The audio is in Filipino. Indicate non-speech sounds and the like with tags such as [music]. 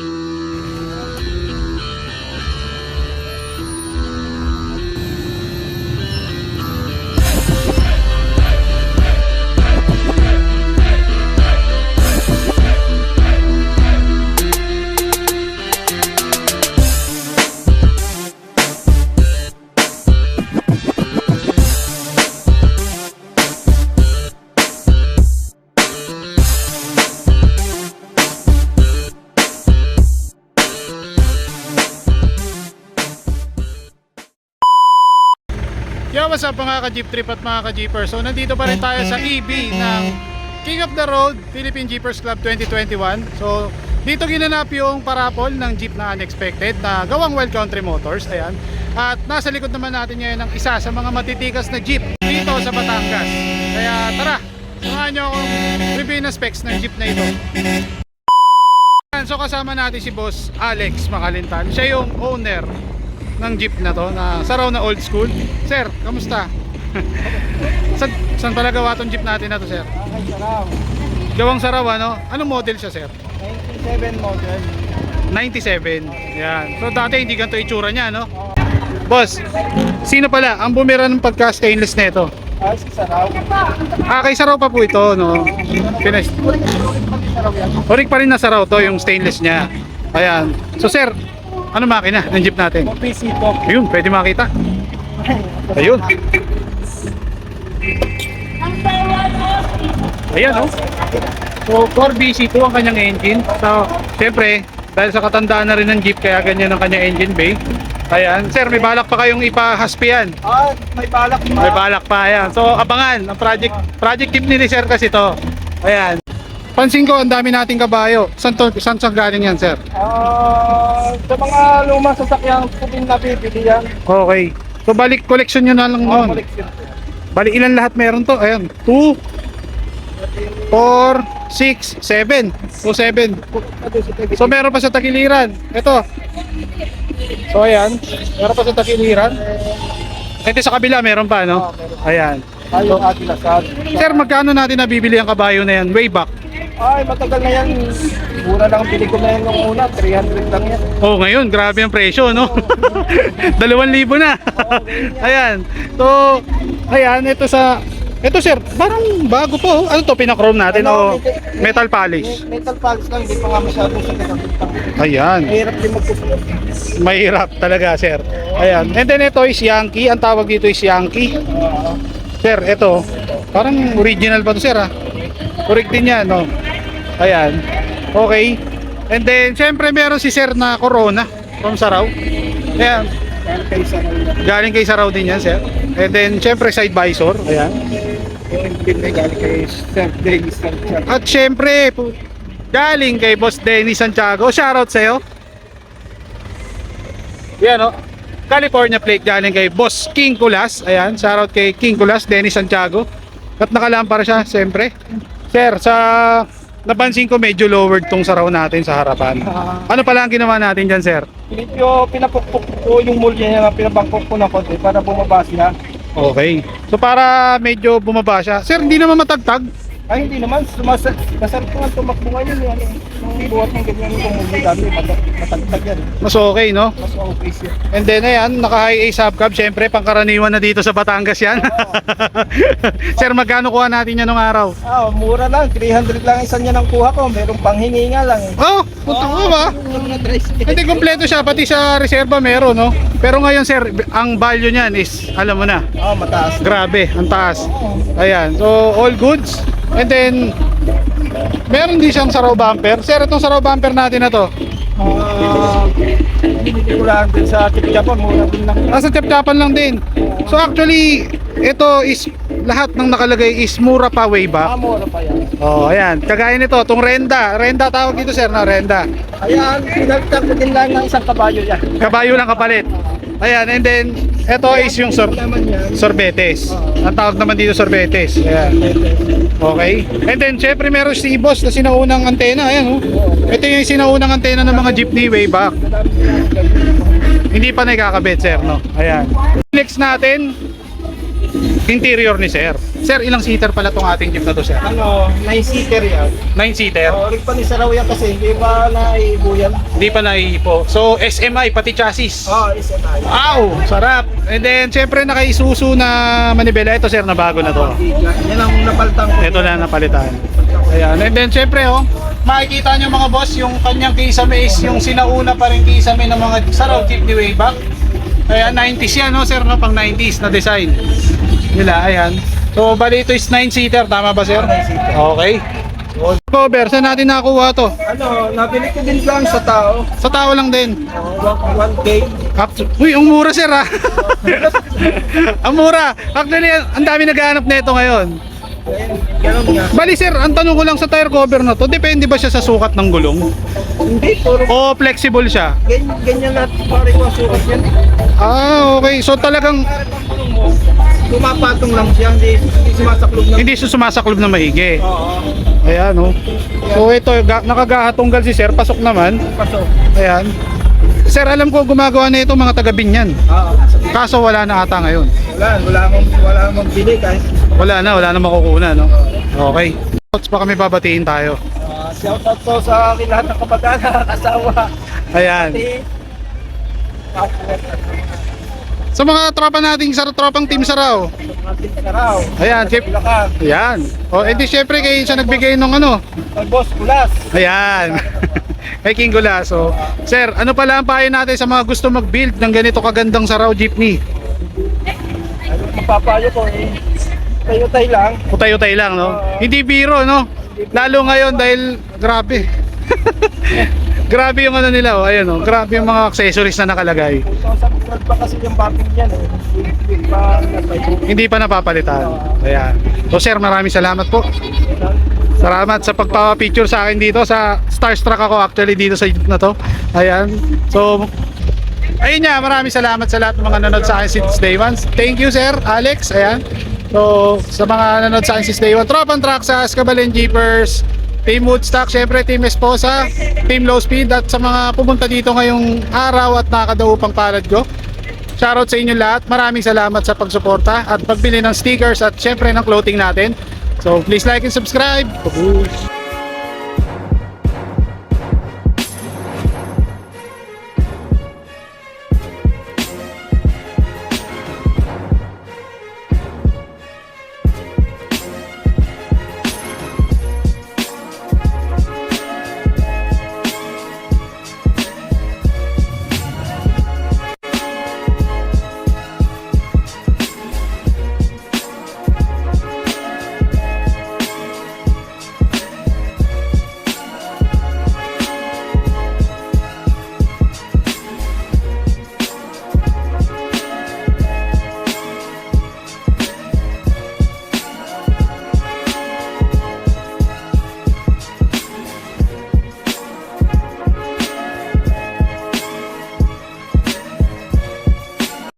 you. What's up mga ka-jeep trip at mga ka-jeepers? So nandito pa rin tayo sa EB ng King of the Road Philippine Jeepers Club 2021. So dito ginanap yung parapol ng jeep na unexpected na gawang Wild Country Motors. Ayan. At nasa likod naman natin ngayon ng isa sa mga matitikas na jeep dito sa Batangas. Kaya tara, samahan nyo akong review ng specs ng jeep na ito. So kasama natin si Boss Alex Makalintan. Siya yung owner ng jeep na to na saraw na old school. Sir, kamusta? [laughs] saan, saan pala gawa tong jeep natin na to, sir? Okay, sarap. Gawang saraw, ano? Anong model siya, sir? 97 model. 97. Yan. So dati hindi ganito itsura niya, no? Boss, sino pala ang bumira ng pagka-stainless na ito? Ah, si sarap. Ah, kay saraw pa po ito, no? Pinas. Orig pa rin na saraw to, yung stainless niya. Ayan. So, sir, ano makina ng jeep natin? PC po. Ayun, pwede makita. Ayun. Ayan, oh. So, 4BC2 ang kanyang engine. So, siyempre, dahil sa katandaan na rin ng Jeep, kaya ganyan ang kanyang engine bay. Ayan. Sir, may balak pa kayong ipahaspi yan. Ah, may balak pa. May balak pa, ayan. So, abangan. Ang project, project tip ni Sir kasi to. Ayan. Pansin ko, ang dami nating kabayo. Saan, to, saan saan galing yan, sir? Ah, sa mga lumang sasakyan, putin na bibili yan. Okay. So, balik collection nyo na lang Oh, noon. collection. Bali, ilan lahat meron to? Ayan. 2, 4, 6, 7. So, 7. So, meron pa sa tagiliran. Ito. So, ayan. Meron pa sa tagiliran. Ito sa kabila, meron pa, no? Oh, meron. Ayan. Ayaw atin lasad. Sir, magkano natin nabibili ang kabayo na yan? Way back. Ay, matagal na yan. Mura lang bili ko na yan nung una. 300 lang yan. Oh, ngayon, grabe ang presyo, no? [laughs] 2,000 na. [laughs] ayan. So, ayan, ito sa... Ito sir, parang bago po. Ano to, pinakrom natin o metal polish? Metal polish lang, hindi pa nga masyadong sakit ang bintang. Ayan. Mahirap din magpupulit. Mahirap talaga, sir. Ayan. And then ito is Yankee. Ang tawag dito is Yankee. Ah, Sir, ito. Parang original pa to, sir, ha? Correct din yan, no? Ayan. Okay. And then, syempre, meron si sir na Corona from Saraw. Ayan. Galing kay Saraw din yan, sir. And then, syempre, side visor. Ayan. Dennis. At syempre, galing kay Boss Denny Santiago. Shoutout sa'yo. Yan, oh. California plate galing kay Boss King Kulas. Ayan, shoutout kay King Kulas, Denny Santiago. At nakalampara siya, siyempre. Sir, sa napansin ko medyo lowered tong saraw natin sa harapan. Ah, Ano pala ang ginawa natin dyan, sir? Medyo pinapukpok ko yung mulya niya na pinabangkok ko na konti para bumaba siya. Okay. So para medyo bumaba siya. Sir, hindi naman matagtag. Ay hindi naman, sumasa, masarap ko nga tumakbo ngayon yan. Yung buhat ng ganyan yung dami, mat- matagtag yan. Mas okay, no? Mas okay siya. And then ayan, naka-high A subcab, syempre pangkaraniwan na dito sa Batangas yan. [laughs] Sir, magkano kuha natin yan nung araw? Ah, mura lang, 300 lang isa niya ng kuha ko, merong panghingi nga lang eh. Oh, puto ko ba? Yung. Hindi kompleto siya, pati sa reserva meron, no? Pero ngayon, sir, ang value niyan is, alam mo na, Ah, mataas. grabe, ang taas. Ayan, so all goods. And then, meron din siyang saraw bumper. Sir, itong saraw bumper natin na to, Ah, hindi ko lang din sa Tip Japan, mura din lang. nasa tap-tapan lang din. So actually, ito is, lahat ng nakalagay is mura pa way back. Ah, mura pa yan. Oh, ayan. Kagaya nito, itong renda. Renda tawag dito, sir, na renda. Ayan, pinagtag din lang ng isang kabayo yan. Kabayo lang kapalit. Ayan, and then, ito is yung sor sorbetes. Ang tawag naman dito sorbetes. Ayan. Okay. And then, syempre meron si boss na sinaunang antena. Ayan, oh. Ito yung sinaunang antena ng mga jeepney way back. Hindi pa nakakabit, sir, no? Ayan. Next natin, interior ni sir. Sir, ilang seater pala tong ating jeep na to sir? Ano, 9-seater yan. 9 seater. Oh, rin pa ni Saraw yan kasi hindi pa naibuyan. Hindi pa naiipo. So, SMI, pati chassis. Oh, SMI. Wow, sarap. And then, syempre, naka-isuzu na manibela. Ito, sir, na bago na to. Yan ang napaltang ko. Ito na napalitan. Ayan. And then, syempre, oh, makikita nyo mga boss, yung kanyang kisame is yung sinauna pa rin kisame ng mga Saraw jeepney way back. Ayan, 90s yan, no, sir, no? Pang 90s na design. Nila, ayan. So, bali ito is 9-seater, tama ba, sir? Okay. Cover, saan natin nakuha to? Ano, nabili ko din lang sa tao. Sa tao lang din. Oh, 1K. Actu- Uy, ang mura sir ha. [laughs] ang mura. Actually, ang dami naghahanap nito ngayon. Ganun nga. Bali sir, ang tanong ko lang sa tire cover na to, depende ba siya sa sukat ng gulong? Hindi, puro O flexible siya? ganyan, ganyan lahat pare ko ang sukat yan. Ah, okay. So talagang Pumapatong lang siya, hindi, hindi sumasaklob ng... hindi siya sumasaklob na maigi. Oo, Ayan, oh. So ito, ga- nakagahatunggal si sir, pasok naman. pasok. Ayan. Sir, alam ko gumagawa na ito mga taga Binyan. Oo, Kaso wala na ata ngayon. wala, wala akong, wala akong bili kahit Wala na, wala na makukuha, no? Okay. Thoughts pa kami babatiin tayo. Uh, shout out po sa akin lahat ng kabataan [laughs] na kasawa. Ayan. Pati, Sa mga tropa nating sa tropang team Saraw. Ayan. Bulacan. Ayan. O, edi syempre kay siya nagbigay ng ano. Boss Kulas. Ayan. [laughs] kay King Gulaso. Sir, ano pala ang payo natin sa mga gusto mag-build ng ganito kagandang Saraw jeepney? Mapapayo ko eh. Tayo-tay lang. Utay-utay lang, no? Hindi biro, no? Lalo ngayon dahil grabe. [laughs] grabe yung ano nila, oh. Ayun, oh. Grabe yung mga accessories na nakalagay. 2012 pa kasi yung batting niyan eh. Hindi pa napapalitan. Ayan. So, sir, maraming salamat po. Salamat sa pagpapapicture sa akin dito sa Starstruck ako actually dito sa YouTube na to. Ayan. So ayun nga, maraming salamat sa lahat ng mga nanonood sa akin since day one. Thank you sir, Alex. Ayan. So sa mga nanonood sa akin since day one, Tropang Truck sa Escabalen Jeepers, Team Woodstock, syempre Team Esposa, Team Low Speed at sa mga pumunta dito ngayong araw at nakadaupang palad ko. Shoutout sa inyo lahat. Maraming salamat sa pagsuporta at pagbili ng stickers at syempre ng clothing natin. So please like and subscribe. Babush!